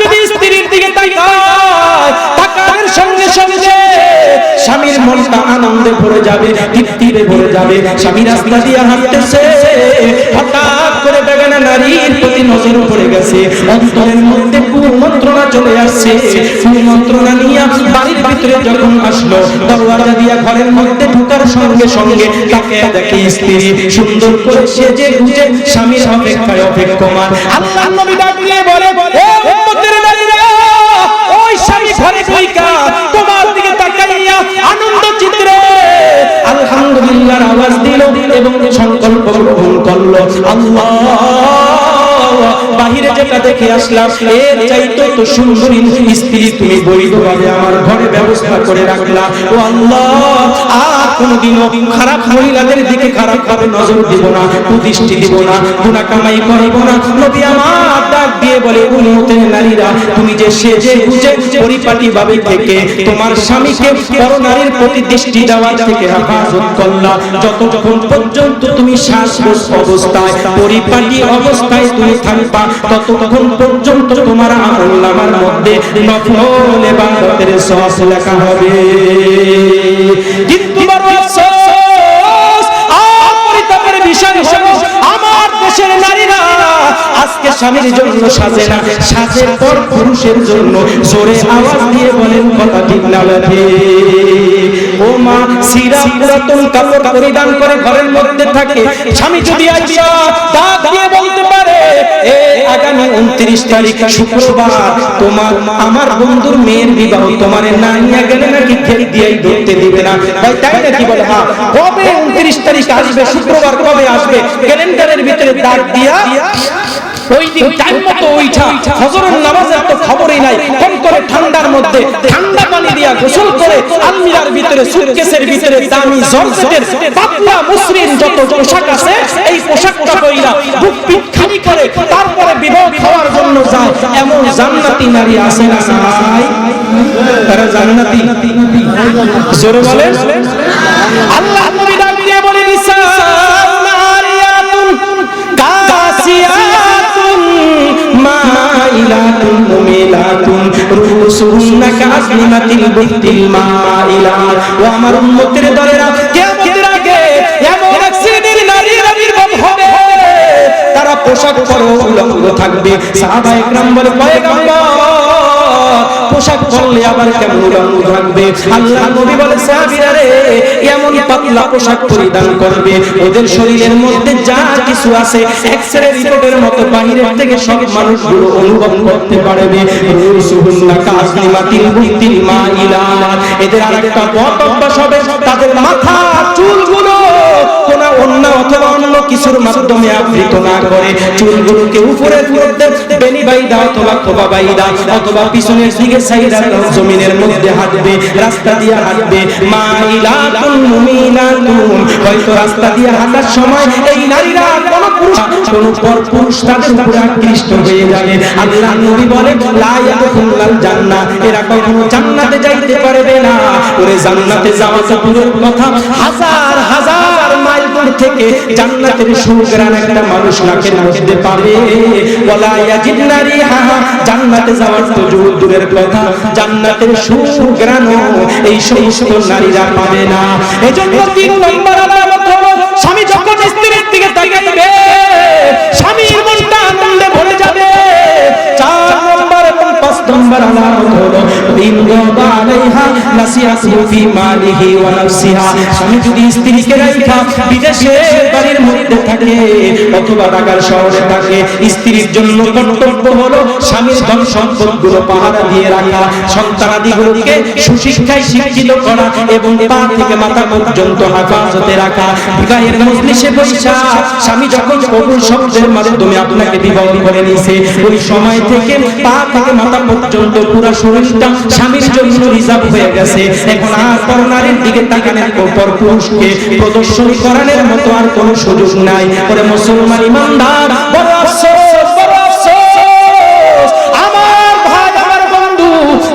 যদি স্ত্রীর দিকে সঙ্গে সঙ্গে স্বামীর মনটা আনন্দে ভরে যাবে, তৃপ্তিতে ভরে যাবে। স্বামী রাস্তা দিয়ে হাঁটতেছে, হঠাৎ করে বেগানা নারীর প্রতি নজর পড়ে গেছে। অন্তরের মধ্যে কুমন্ত্রণা চলে আসছে। কুমন্ত্রণা নিয়ে বাড়ির ভিতরে যখন আসলো, দরওয়াজা দিয়া ঘরের মধ্যে ঢোকার সঙ্গে সঙ্গে তাকে দেখে স্ত্রী, সুন্দর করে সেজে গুজে স্বামীর অপেক্ষায় অপেক্ষমান আল্লাহ নবী ডাক দিয়ে বলে আলহামদুলিল্লাহর আওয়াজ দিল এবং সংকল্প গ্রহণ করল। আল্লাহ বাহিরে যেটা দেখে আসলাম, এর চাইতে তো স্ত্রী তুমি বৈধভাবে আমার ঘরে ব্যবস্থা করে রাখলা। ও আল্লাহ, আর কোনোদিনও খারাপ মহিলাদের দিকে খারাপ ভাবে নজর দিব না কুদৃষ্টি দিব না গুণা কামাই না। আমার বলে উন্মতের নারীরা তুমি যে সেজে গুজে পরিপাটি ভাবে থেকে তোমার স্বামীকে পর নারীর প্রতি দৃষ্টি দেওয়ার থেকে হেফাজত করলা যতক্ষণ পর্যন্ত তুমি শ্বাস অবস্থায় পরিপাটি অবস্থায় তুমি থাকবা ততক্ষণ পর্যন্ত তোমার আমল নামার মধ্যে নফল ইবাদতের সওয়াব লেখা হবে কিন্তু বড় আফসোস আর পরিতাপের বিষয় হলো আমার দেশের স্বামীর জন্য সাজে না সাজের পর পুরুষের জন্য। জোরে আওয়াজ দিয়ে বলেন, কথা ঠিক না ও মা সিরা পুরাতন কাপড় পরিধান করে ঘরের মধ্যে থাকে। স্বামী যদি আইসা ডাক দিয়ে বলতে পারে, এ আগামী উনত্রিশ তারিখ শুক্রবার তোমার, আমার বন্ধুর মেয়ের বিবাহ, তোমার না গেলে নাকি খেল দিয়েই ধরতে দিবে না? ভাই, তাই নাকি বলে? হ্যাঁ কবে উনত্রিশ তারিখ আসবে, শুক্রবার কবে আসবে? ক্যালেন্ডারের ভিতরে দাগ দিয়া ওই দিন টাইম মতো ওইটা ফজরের নামাজের তো খবরই নাই। কোন করে ঠান্ডার মধ্যে ঠান্ডা পানি দিয়া গোসল করে আলমিরার ভিতরে সুটকেসের ভিতরে দামি জর্জেটের পাতলা মসৃণ যত পোশাক আছে, এই পোশাকটা কইরা বুক করে তারপরে বিবাহ খাওয়ার জন্য যায়। এমন জান্নাতি নারী আছে না তারা জান্নাতি? জোরে বলে আল্লাহ কিয়ামতের আগে এমন এক শ্রেণির নারীর আবির্ভাব হবে। তারা পোশাক পরে উলঙ্গ থাকবে। সাহাবা একরাম বলে, পয়গম্বর পোশাক পরলে আবার কেমন আল্লাহ নবী বলে, সাহাবীরা রে, এমন পাতলা পোশাক পরিধান করবে। ওদের শরীরের মধ্যে যা কিছু আছে এক্সরে রিপোর্টের মতো বাহিরের থেকে সব মানুষগুলো অনুভব করতে পারবে। রুসুহুন্না কাসলিমাতিল বুতিল মাইলা এদের আরেকটা বদ অভ্যাস হবে, তাদের মাথা, চুলগুলো কোন অন্য অথবা অন্য কিছুর মাধ্যমে আবৃত না করে। চুলগুলোকে উপরের মধ্যে বেনি বাইদা অথবা খোবা বাইদা অথবা পিছনের দিকে সাইডা জমিনের মধ্যে হাঁটবে, রাস্তা দিয়ে হাঁটবে। মাইলাতুন মুমিনাতুন, হয়তো রাস্তা দিয়ে হাঁটার সময় এই নারীরা কোন পুরুষ কোন পর পুরুষ তাদের উপরে আকৃষ্ট হয়ে যাবে। আল্লাহ নবী বলে লা ইয়াদখুলুল জান্নাহ এরা কখনো জান্নাতে যাইতে পারবে না। ওরে জান্নাতে যাওয়া তো দূরের কথা। হাজার হাজার থেকে জান্নাতের সুগ্রাণ একটা মানুষ নাকের মধ্যে পাবে। ওয়ালা ইয়াজিদনা রিহা, জান্নাতে যাওয়ার তো দূরের কথা। জান্নাতের সুগ্রাণ এই সমস্ত নারীরা পাবে না। এজন্য তিন নম্বর আলামত হলো, স্বামী যখন স্ত্রীর দিকে তাকাইবে স্বামীর মনটা আনন্দে ভরে যাবে। চার নম্বর এবং পাঁচ নম্বর আলামত হলো ফি মালিহি ওয়া নাফসিহা। স্বামী যদি স্ত্রীকে রাখা বিদেশে বাড়ির মধ্যে থাকে, অথবা ঢাকার শহরে থাকে, স্ত্রীর জন্য কর্তব্য হলো স্বামীর ধন সম্পদগুলো পাহারা দিয়ে রাখা সন্তানাদিগুলোকে সুশিক্ষায় শিক্ষিত করা এবং পা থেকে মাথা পর্যন্ত হেফাজতে রাখা। বিবাহের মজলিসে বৈশা স্বামী যখন কবুল শব্দের মাধ্যমে আপনাকে বিবাহ করে নিয়েছে, ওই সময় থেকে পা থেকে মাথা পর্যন্ত পুরো শরীরটা স্বামীর জন্য রিজার্ভ হয়ে গেছে। এখন আর পর দিকে পর পুরুষকে করানোর মতো আর কোনো সুযোগ নাই। ওরে মুসলমান ইমানদার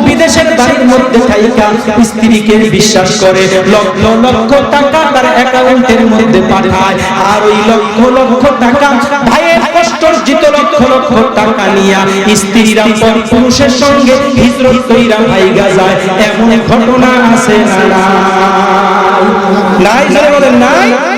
বিদেশের মধ্যে স্ত্রীকে বিশ্বাস করে, লক্ষ লক্ষ টাকা তার অ্যাকাউন্টের মধ্যে পাঠায়। আর ওই লক্ষ লক্ষ টাকা ভাইয়ের কষ্ট লক্ষ লক্ষ টাকা নিয়া স্ত্রীরা পর পুরুষের সঙ্গে হিজরত কইরা ভাইগা যায়। এমন ঘটনা আছে না নাই? বলেন, নাই।